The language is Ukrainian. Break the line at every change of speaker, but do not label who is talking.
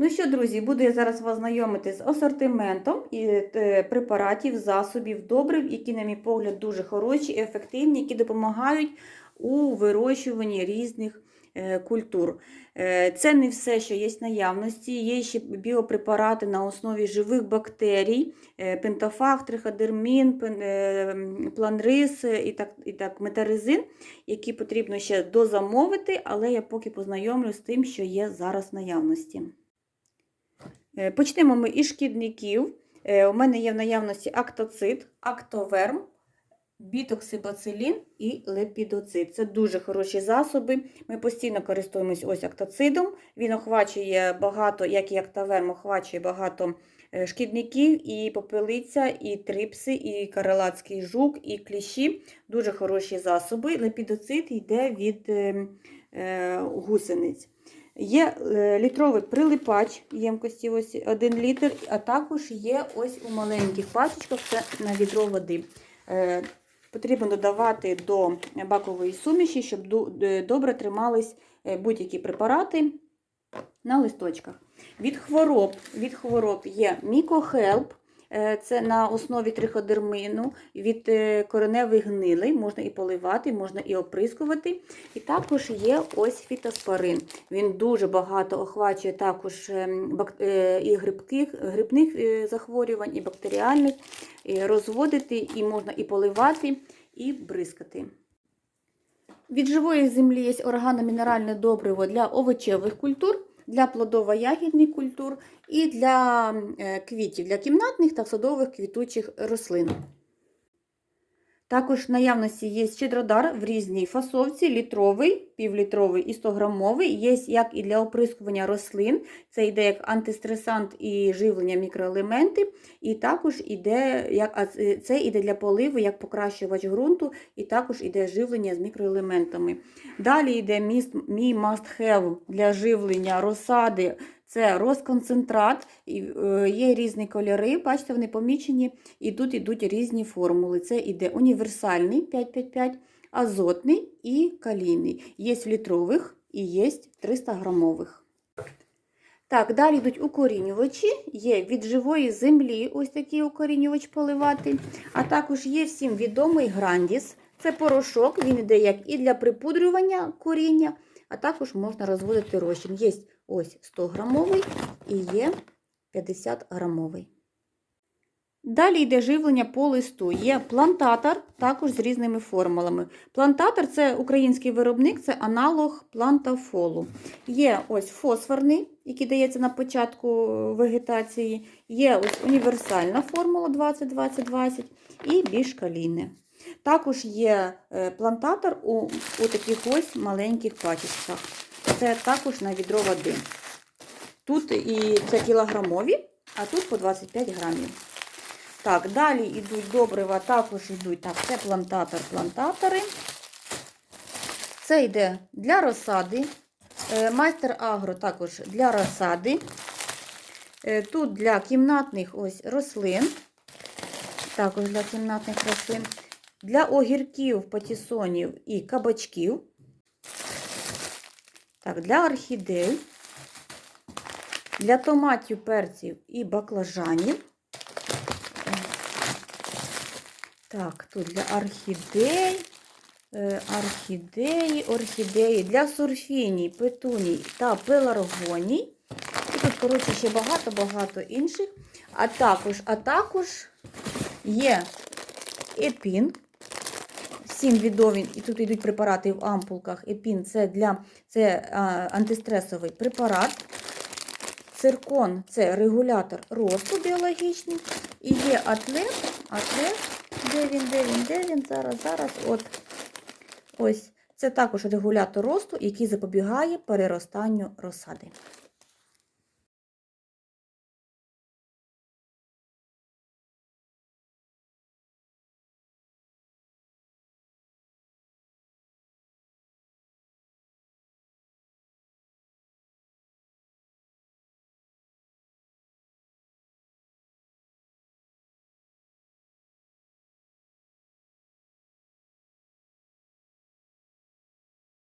Ну що, друзі, буду я зараз вас знайомити з асортиментом і, е, препаратів, засобів, добрив, які, на мій погляд, дуже хороші і ефективні, які допомагають у вирощуванні різних е, культур. Е, Це не все, що є в наявності. Є ще біопрепарати на основі живих бактерій, пентафаг, триходермін, е, планрис і так, і так, метаризин, які потрібно ще дозамовити, але я поки познайомлю з тим, що є зараз в наявності. Е, Почнемо ми із шкідників. Е, У мене є в наявності актоцит, актоверм, бітоксибацилін і лепідоцит. Це дуже хороші засоби. Ми постійно користуємось ось актоцидом. Він охвачує багато, як і актоверм, охвачує багато е, шкідників, і попелиця, і трипси, і карелатський жук, і кліщі. Дуже хороші засоби. Лепідоцит йде від е, е, гусениць. Є е, літровий прилипач ємкості ось 1 літр, а також є ось у маленьких пачечках це на відро води. Е, Потрібно додавати до бакової суміші, щоб е, добре тримались будь-які препарати на листочках. Від хвороб, від хвороб є мікохелп, це на основі триходермину, від е, кореневих гнилей, можна і поливати, можна і оприскувати. І також є ось фітоспорин. Він дуже багато охвачує також е, і грибких, грибних е, захворювань, і бактеріальних, і розводити, і можна і поливати, і бризкати. Від живої землі є органомінеральне добриво для овочевих культур, для плодово-ягідних культур і для е, квітів, для кімнатних та садових квітучих рослин. Також в наявності є щедродар в різній фасовці, літровий, півлітровий і 100-грамовий. Є як і для оприскування рослин, це йде як антистресант і живлення мікроелементи, і також іде, як, це- йде для поливу як покращувач ґрунту, і також іде живлення з мікроелементами. Далі йде мій must have для живлення розсади. Це розконцентрат, е, є різні кольори, бачите, вони помічені, і тут йдуть різні формули. Це іде універсальний 555, азотний і калійний. Є літрових і є 300 грамових. Так, далі йдуть укорінювачі, є від живої землі ось такий укорінювач поливати, а також є всім відомий грандіс. Це порошок, він йде як і для припудрювання коріння, а також можна розводити розчин. Є ось 100 грамовий і є 50 грамовий. Далі йде живлення по листу. Є плантатор, також з різними формулами. Плантатор це український виробник, це аналог плантафолу. Є ось фосфорний, який дається на початку вегетації. Є ось універсальна формула 20-20-20 і більш калійне. Також є е, плантатор у, у таких ось маленьких пачечках. Це також на відро води. Тут і це кілограмові, а тут по 25 грамів. Так, далі йдуть добрива, також йдуть. Так, це плантатор, плантатори. Це йде для розсади. Е, Майстер Агро також для розсади. Е, Тут для кімнатних ось рослин. Також для кімнатних рослин. Для огірків, патісонів і кабачків. Так, для орхідей. Для томатів, перців і баклажанів. Так, тут для орхідей, е, орхідеї, орхідеї, для сурфіній, петуній та пеларгоній. І тут, коротше, ще багато-багато інших. А також, а також є епін. Всім відомі, і тут йдуть препарати в ампулках. Епін це для це а, антистресовий препарат. Циркон це регулятор росту біологічний. І є атлет, атлет, де він, де він, де він, зараз, зараз, от. Ось. Це також регулятор росту, який запобігає переростанню розсади.